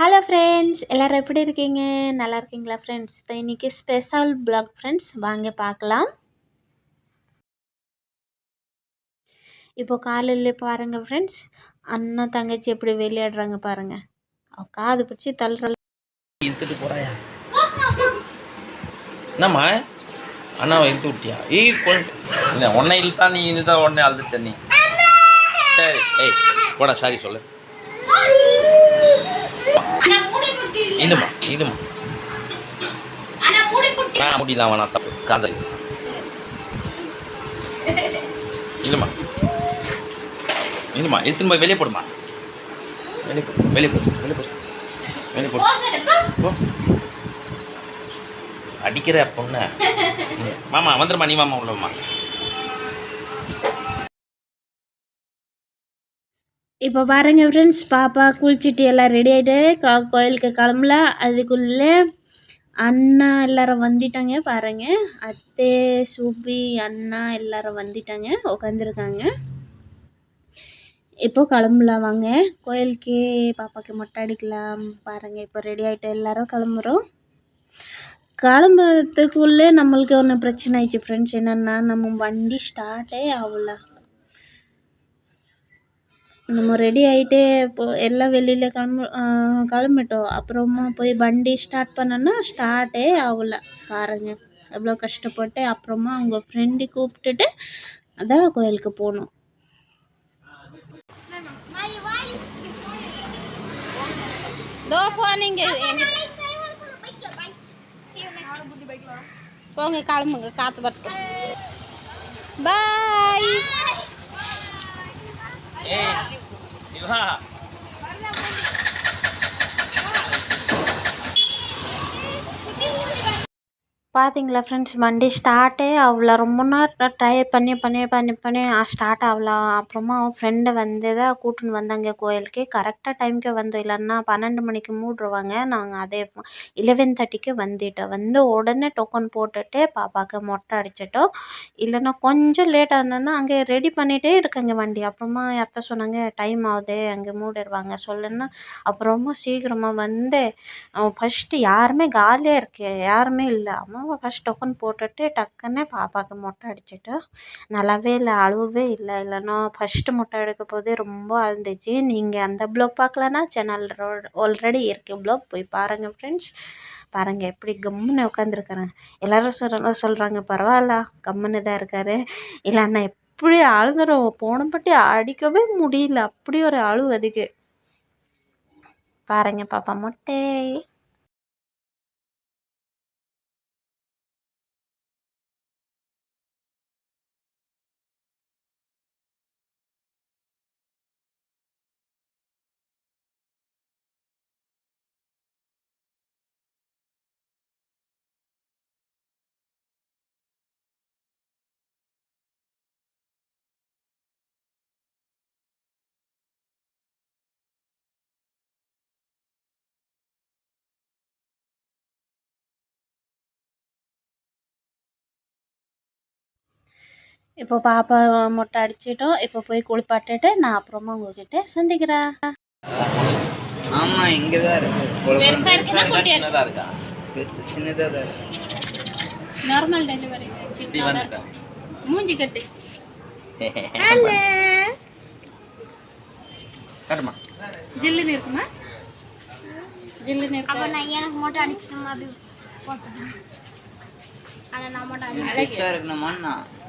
Hello friends எல்லோரும் எப்படி இருக்கீங்க? நல்லா இருக்கீங்களா ஃப்ரெண்ட்ஸ் இப்போ இன்னைக்கு ஸ்பெஷல் பிளாக் ஃப்ரெண்ட்ஸ் வாங்க பார்க்கலாம். இப்போ காலையில் பாருங்க ஃப்ரெண்ட்ஸ் அண்ணா தங்கச்சி எப்படி விளையாடுறாங்க பாருங்க. அவ காது பிடிச்சி தள்ளுற. இழுத்துட்டு போறாயா? என்னம்மா? அண்ணாவை இழுத்து விட்டியா? ஏய் இல்லை உன்னை இழுத்தா நீ இழுத்தா உடனே அழுதுட்ட நீ. சரி ஏய் போடா சாரி சொல்லு. இடுமா ஆ முடியலாம் வேணாம் தப்பு. காதல். இல்லைம்மா இல்லைம்மா எடுத்துன்னு போய் வெளியே போடுமா? வெளியே போ வெளியே போ வெளியே போ. வெளியே போ. அடிக்கிற பொண்ணு. மாமா வந்துருமா நீ மாமா உள்ளமா இப்போ பாருங்க ஃப்ரெண்ட்ஸ் பாப்பா குளிச்சுட்டு எல்லாம் ரெடி ஆகிட்டு கோயிலுக்கு கிளம்பல. அதுக்குள்ளே அண்ணா எல்லாரும் வந்துட்டாங்க பாருங்க. அத்தை சூப்பி அண்ணா எல்லாரும் வந்துட்டாங்க உட்காந்துருக்காங்க இப்போ கிளம்பலாம் வாங்க. கோயிலுக்கு பாப்பாக்கு மொட்டை அடிக்கலாம் பாருங்க. இப்போ ரெடி ஆகிட்டு எல்லாரும் கிளம்புறோம். கிளம்புறதுக்குள்ளே நம்மளுக்கு ஒன்று பிரச்சனை ஆயிடுச்சு ஃப்ரெண்ட்ஸ் என்னென்னா நம்ம வண்டி ஸ்டார்ட்டே ஆகல. நம்ம ரெடி ஆகிட்டே இப்போ எல்லாம் வெளியில் கிளம்பு கிளம்பிட்டோம். அப்புறமா போய் வண்டி ஸ்டார்ட் பண்ணோன்னா ஸ்டார்ட்டே ஆகல. பாருங்க. எவ்வளோ கஷ்டப்பட்டு அப்புறமா அவங்க ஃப்ரெண்டு கூப்பிட்டுட்டு அதான் கோயிலுக்கு போனோம். போங்க கிளம்புங்க. காற்று வரட்டும் பாய் না பார்த்தீங்களா ஃப்ரெண்ட்ஸ் வண்டி ஸ்டார்ட்டே ஆகல ரொம்ப நேரம் ட்ரை பண்ணி பண்ணி பண்ணி பண்ணி ஸ்டார்ட் ஆகல. அப்புறமா அவன் ஃப்ரெண்டு வந்து தான் கூட்டின்னு வந்தாங்க கோயிலுக்கு. கரெக்டாக டைமுக்கு வந்தோம் இல்லைன்னா பன்னெண்டு மணிக்கு மூடிருவாங்க நாங்கள் அதே இலவன் தேர்ட்டிக்கு வந்துட்டோம். வந்து உடனே டோக்கன் போட்டுட்டு பாப்பாவுக்கு மொட்டை அடிச்சிட்டோம். இல்லைன்னா கொஞ்சம் லேட்டாக இருந்ததுன்னா அங்கே ரெடி பண்ணிகிட்டே இருக்கேங்க வண்டி. அப்புறமா அத்தை சொன்னாங்க டைம் ஆகுது அங்கே மூடிடுவாங்க. சொல்லுன்னா அப்புறமா சீக்கிரமாக வந்து ஃபஸ்ட்டு யாருமே காலியாக இருக்கு யாருமே இல்லை. அவன் ஃபஸ்ட் டோக்கன் போட்டுட்டு டக்குன்னு பாப்பாவுக்கு மொட்டை அடிச்சிட்டு நல்லாவே இல்லை அழுவவே இல்லை இல்லைன்னா ஃபஸ்ட்டு மொட்டை எடுக்க போதே ரொம்ப அழுதுச்சு நீங்கள் அந்த ப்ளாக் பார்க்கலன்னா சேனல் ஆல்ரெடி இருக்குது ப்ளாக் போய் பாருங்கள் ஃப்ரெண்ட்ஸ் பாருங்கள் எப்படி கம்முன்னு உட்காந்துருக்குறேன் எல்லாரும் சொல்கிறாங்க சொல்கிறாங்க பரவாயில்ல கம்முன்னு தான் இருக்காரு. இல்லைன்னா எப்படி அழுதுறோம் போனப்பட்டி அடிக்கவே முடியல. அப்படி ஒரு அழுவு அதுக்கு. பாருங்க பாப்பா மொட்டை. இப்போ பாப்பா மொட்டை அடிச்சிட்டோம். இப்போ போய் குளிப்பாட்டிட்டு நான் அப்புறமா உங்ககிட்ட சந்திக்கிறேன். ஆமா இங்க தான் இருக்கு? சின்னதா தான் நார்மல் டெலிவரி மூஞ்சி கட்டு. காட்டுமா. ஜில்லுன்னு இருக்குமா? ஜில்லுன்னு இருக்கு? நான் எனக்கு மட்டும் அடிச்சிட்டோம்? அப்படி போட்டேன் ஆனால் நான் மட்டும் பெருசா இருக்கணுமாண்ணா? ம்?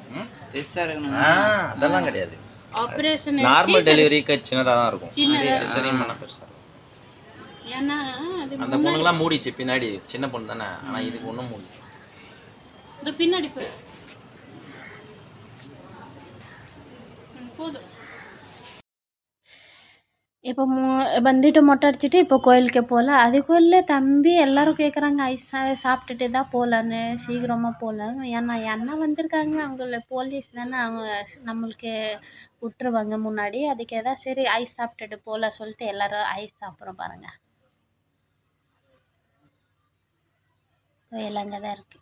பெருசா ஆ இருக்கணுமா அதெல்லாம் கிடையாது. ஆப்ரேஷன் நார்மல் டெலிவரிக்கு சின்னதாக தான் இருக்கும். சின்னதா. பண்ண பெருசா இருக்கும். ஏன்னா அது அந்த பொண்ணுலாம் மூடிச்சு பின்னாடி சின்ன பொண்ணு தானே. ஆனா இதுக்கு ஒன்றும் மூடி இந்த பின்னாடி போதும். இப்போ மொ- வந்துட்டு மொட்டை அடிச்சுட்டு இப்போ கோயிலுக்கே போகல. அதுக்குள்ளே தம்பி எல்லாரும் கேட்குறாங்க ஐஸ் சாப்பிட்டுட்டு தான் போகலான்னு சீக்கிரமாக போகலான்னு ஏன்னா என்ன வந்திருக்காங்க அவங்கள போலீஸ் தானே அவங்க நம்மளுக்கு விட்டுருவாங்க முன்னாடி. அதுக்கு ஏதாவது சரி ஐஸ் சாப்பிட்டுட்டு போகலாம் சொல்லிட்டு எல்லாரும் ஐஸ் சாப்பிட்றோம் பாருங்கள் கோயில் அங்கே தான் இருக்குது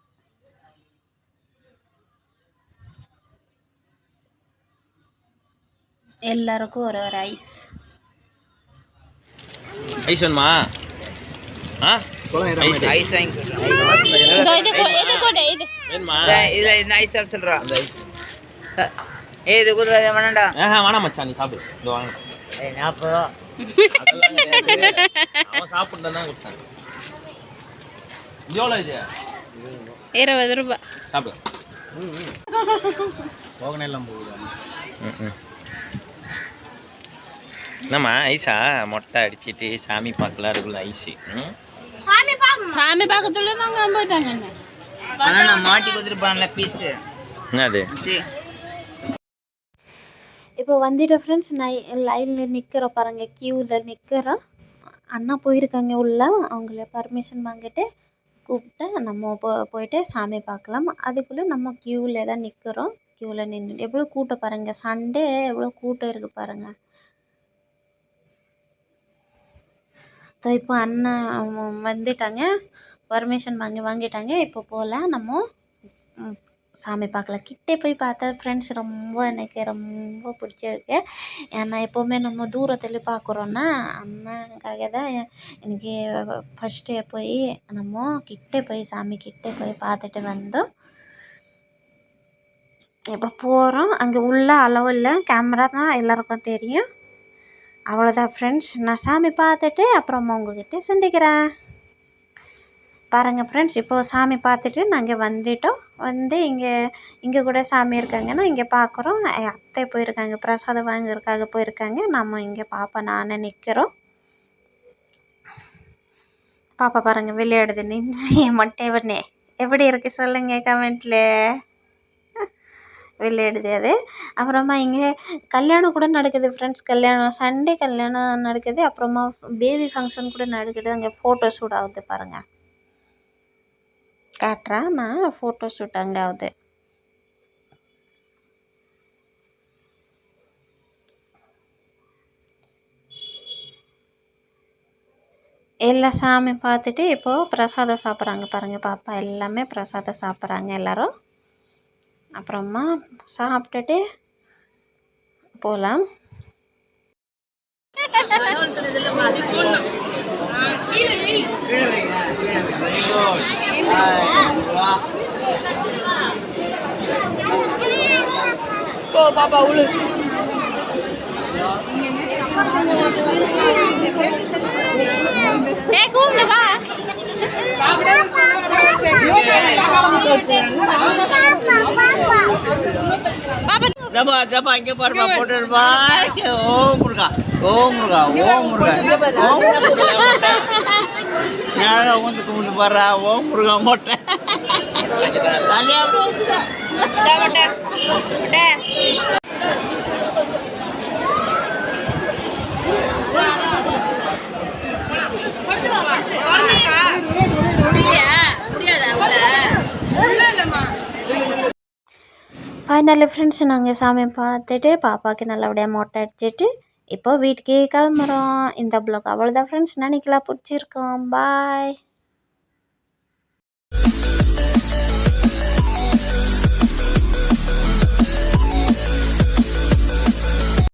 எல்லாருக்கும் ஒரு ஒரு ஐஸ் ஐஸ்வன்மா ஆ ஐஸ் ஐஸ் வாங்கி இதோ இது கொ- இது கொடு இது வேணுமா இதுல இந்த ஐஸ் சாப்பிட சொல்றா. அந்த ஐஸ் ஏ இது கூட வேணாண்டா ஆஹா வேணாம் மச்சான் நீ சாப்பிடு. இந்த வாங்க. ஏய் நாற்பது அதெல்லாம் கிடையாது. அவன் சாப்பிட்டு தான் கொடுத்தான். இது எவ்வளோ இது? இருபது ரூபாய் சாப்பிடு. போகுது. என்னம்மா ஐஸா மொட்டை அடிச்சிட்டு சாமி பார்க்கலாம் இருக்குல்ல ஐஸு சாமி பார்க்கறதுல தாங்க போயிட்டாங்க ஆனா நான் மாட்டி கொடுத்துருப்பான்ல பீஸ். என்னது? சரி இப்போ வந்துட்டு ஃப்ரெண்ட்ஸ் நான் லைனில் நிற்கிறோம் பாருங்க க்யூவில் நிற்கிறோம் அண்ணா போயிருக்காங்க உள்ள. அவங்கள பர்மிஷன் வாங்கிட்டு கூப்பிட்டு நம்ம போ போயிட்டு சாமி பார்க்கலாம். அதுக்குள்ளே நம்ம க்யூவில் தான் நிற்கிறோம் க்யூவில் நின்று எவ்வளோ கூட்டம் பாருங்கள் சண்டே எவ்வளோ கூட்டம் இருக்குது பாருங்கள் ஸோ இப்போ அண்ணன் வந்துட்டாங்க. பர்மிஷன் வாங்கி வாங்கிட்டாங்க. இப்போ போகல நம்ம சாமி பார்க்கலாம் கிட்டே போய் பார்த்தா ஃப்ரெண்ட்ஸ் ரொம்ப எனக்கு ரொம்ப பிடிச்சிருக்கு. ஏன்னா எப்போவுமே நம்ம தூரத்தில் பார்க்குறோன்னா அண்ணனுக்காக தான் எனக்கு ஃபஸ்ட்டு போய் நம்ம கிட்டே போய் சாமி கிட்டே போய் பார்த்துட்டு வந்தோம். இப்போ போகிறோம் அங்கே உள்ள அளவு இல்லை. கேமரா தான் எல்லாருக்கும் தெரியும். அவ்வளோதான் ஃப்ரெண்ட்ஸ் நான் சாமி பார்த்துட்டு அப்புறமா உங்ககிட்ட சந்திக்கிறேன். பாருங்கள் ஃப்ரெண்ட்ஸ் இப்போது சாமி பார்த்துட்டு நாங்கள் வந்துட்டோம். வந்து இங்கே இங்கே கூட சாமி இருக்காங்கன்னா இங்கே பார்க்குறோம் என் அத்தை போயிருக்காங்க பிரசாதம் வாங்குறதுக்காக போயிருக்காங்க. நம்ம இங்கே பாப்பா நானே நிற்கிறோம் பாப்பா பாருங்கள் விளையாடுது. நின்று மட்டும் பண்ணே எப்படி இருக்கு சொல்லுங்கள் கமெண்ட்டில் விளையாடுது அது அப்புறமா இங்கே கல்யாணம் கூட நடக்குது ஃப்ரெண்ட்ஸ் கல்யாணம் சண்டே கல்யாணம் நடக்குது. அப்புறமா பேபி ஃபங்க்ஷன் கூட நடக்குது. அங்கே ஃபோட்டோ ஷூட் ஆகுது பாருங்கள் காட்டுறேன்? நான் ஃபோட்டோ ஷூட் அங்கே ஆகுது. எல்லா சாமி பார்த்துட்டு இப்போது பிரசாதம் சாப்பிட்றாங்க பாருங்கள் பாப்பா. எல்லாமே பிரசாதம் சாப்பிட்றாங்க எல்லோரும். அப்புறமா சாப்பிட்டுட்டு போகலாம் போ பாப்பா உழு. ஏ கூப்பிடு வா தப்பா இங்க பாருப்பா போட்டு எடுப்பா. ஓ முருகா ஓ முருகா ஓ முருகா ஓ முருகா ஞாபகம் வந்து கும்பிட்டு பாடுறா ஓ முருகா மொட்டை. தனியா. ஃபைனலி ஃப்ரெண்ட்ஸ் நாங்கள் சாமி பார்த்துட்டு பாப்பாவுக்கு நல்லபடியாக மொட்டை அடிச்சிட்டு இப்போ வீட்டுக்கே கிளம்புறோம். இந்த ப்ளாக் அவ்வளோதான் ஃப்ரெண்ட்ஸ் நினைக்கலாம் பிடிச்சிருக்கோம். பாய்